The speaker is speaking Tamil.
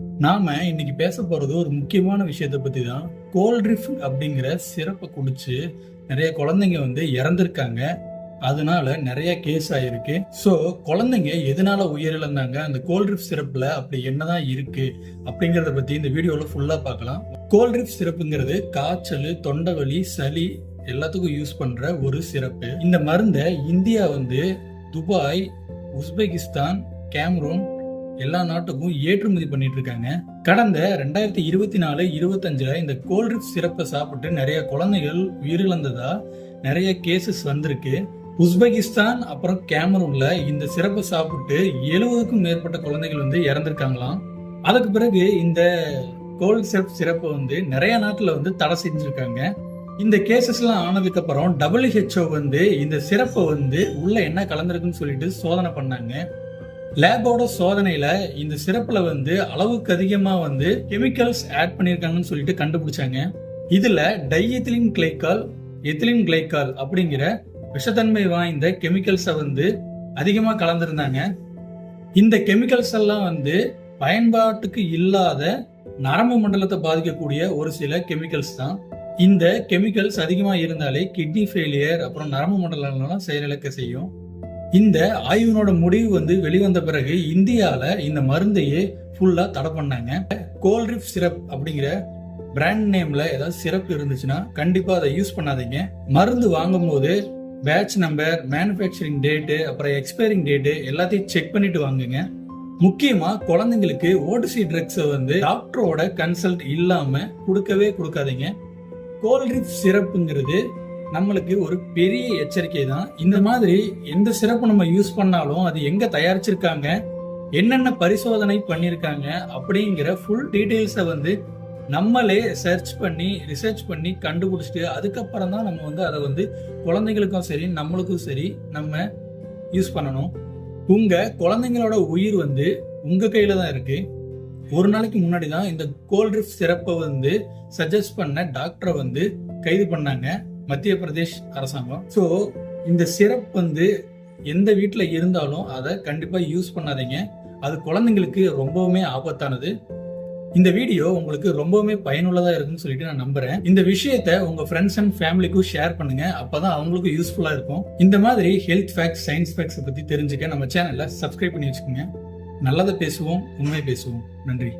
நாம இன்னைக்கு பேச போறது ஒரு முக்கியமான விஷயத்தை பத்தி தான் கோல்ட்ரிஃப் அப்படிங்கிற சிறப்பை குடிச்சு நிறைய குழந்தைங்க வந்து இறந்திருக்காங்க. அதனால நிறைய கேஸ் ஆயிருக்கு. ஸோ குழந்தைங்க எதனால உயிரிழந்தாங்க? அந்த கோல்ட்ரிஃப் சிறப்புல அப்படி என்னதான் இருக்கு? அப்படிங்கறத பத்தி இந்த வீடியோல ஃபுல்லா பார்க்கலாம். கோல்ட்ரிஃப் சிறப்புங்கிறது காய்ச்சல் தொண்டவலி சளி எல்லாத்துக்கும் யூஸ் பண்ற ஒரு சிறப்பு. இந்த மருந்தை இந்தியா வந்து துபாய் உஸ்பெகிஸ்தான் கேம்ரூன் எல்லா நாட்டுக்கும் ஏற்றுமதி பண்ணிட்டு இருக்காங்க கடந்த ரெண்டாயிரத்தி இருபத்தி நாலு இருபத்தஞ்சுல இந்த கோல்ட்ரிப் சிறப்பை சாப்பிட்டு நிறைய குழந்தைகள் உயிரிழந்ததா நிறைய கேசஸ் வந்திருக்கு. உஸ்பெகிஸ்தான் அப்புறம் கேமரூன்ல இந்த சிறப்பை சாப்பிட்டு எழுபதுக்கும் மேற்பட்ட குழந்தைகள் வந்து இறந்திருக்காங்களாம். அதுக்கு பிறகு இந்த கோல்ட் சிறப் சிறப்பை வந்து நிறைய நாட்டில் வந்து தடை செஞ்சிருக்காங்க. இந்த கேசஸ் எல்லாம் ஆனதுக்கு அப்புறம் டபிள்யூஹெச்ஓ வந்து இந்த சிறப்பை வந்து உள்ள என்ன கலந்துருக்குன்னு சொல்லிட்டு சோதனை பண்ணாங்க. லேபோட சோதனையில இந்த சிறப்புல வந்து அளவுக்கு அதிகமா வந்து கெமிக்கல்ஸ் ஆட் பண்ணியிருக்காங்கன்னு சொல்லிட்டு கண்டுபிடிச்சாங்க. இதுல டைஎத்திலின் கிளைக்கால் எத்திலின் கிளைக்கால் அப்படிங்கிற விஷத்தன்மை வாய்ந்த கெமிக்கல்ஸை வந்து அதிகமா கலந்துருந்தாங்க. இந்த கெமிக்கல்ஸ் எல்லாம் வந்து பயன்பாட்டுக்கு இல்லாத நரம்பு மண்டலத்தை பாதிக்கக்கூடிய ஒரு சில கெமிக்கல்ஸ் தான். இந்த கெமிக்கல்ஸ் அதிகமாக இருந்தாலே கிட்னி ஃபெயிலியர் அப்புறம் நரம்பு மண்டலம்லாம் செயலிழக்க செய்யும். இந்த ஆய்வினோட முடிவு வந்து வெளிவந்த பிறகு இந்தியால இந்த மருந்தையே ஃபுல்லா தடை பண்ணாங்க. கோல்ரிப் சிரப் அப்படிங்கிற பிராண்ட் நேம்ல ஏதாவது சிறப்பு இருந்துச்சுன்னா கண்டிப்பா அதை யூஸ் பண்ணாதீங்க. மருந்து வாங்கும் போது பேட்ச் நம்பர் மேனுஃபேக்சரிங் டேட்டு அப்புறம் எக்ஸ்பைரிங் டேட்டு எல்லாத்தையும் செக் பண்ணிட்டு வாங்குங்க. முக்கியமா குழந்தைங்களுக்கு ஓடிசி ட்ரக்ஸை வந்து டாக்டரோட கன்சல்ட் இல்லாம கொடுக்கவே கொடுக்காதீங்க. கோல்ட்ரிப் சிறப்புங்கிறது நம்மளுக்கு ஒரு பெரிய எச்சரிக்கை தான். இந்த மாதிரி எந்த சிறப்பு நம்ம யூஸ் பண்ணாலும் அது எங்க தயாரிச்சிருக்காங்க என்னென்ன பரிசோதனை பண்ணிருக்காங்க அப்படிங்கிற ஃபுல் டீடைல்ஸை வந்து நம்மளே சர்ச் பண்ணி ரிசர்ச் பண்ணி கண்டுபிடிச்சிட்டு அதுக்கப்புறம் தான் நம்ம வந்து அதை வந்து குழந்தைங்களுக்கும் சரி நம்மளுக்கும் சரி நம்ம யூஸ் பண்ணணும். உங்க குழந்தைங்களோட உயிர் வந்து உங்க கையில தான் இருக்கு. ஒரு நாளைக்கு முன்னாடி தான் இந்த கோல்ட்ரிப் சிறப்பை வந்து சஜஸ்ட் பண்ண டாக்டரை வந்து கைது பண்ணாங்க. மத்திய பிரதேஷ் அரசாங்கம். ஸோ இந்த சிரப் வந்து எந்த வீட்டில் இருந்தாலும் அதை கண்டிப்பாக யூஸ் பண்ணாதீங்க. அது குழந்தைங்களுக்கு ரொம்பவுமே ஆபத்தானது. இந்த வீடியோ உங்களுக்கு ரொம்பவுமே பயனுள்ளதா இருக்குன்னு சொல்லிட்டு நான் நம்புறேன். இந்த விஷயத்த உங்க ஃப்ரெண்ட்ஸ் அண்ட் ஃபேமிலிக்கும் ஷேர் பண்ணுங்க. அப்பதான் அவங்களுக்கும் யூஸ்ஃபுல்லா இருக்கும். இந்த மாதிரி ஹெல்த் ஃபேக்ட்ஸ் சயின்ஸ் ஃபேக்ட்ஸ் பத்தி தெரிஞ்சுக்க நம்ம சேனல்ல சப்ஸ்கிரைப் பண்ணி வச்சுக்கோங்க. நல்லதை பேசுவோம் உண்மை பேசுவோம். நன்றி.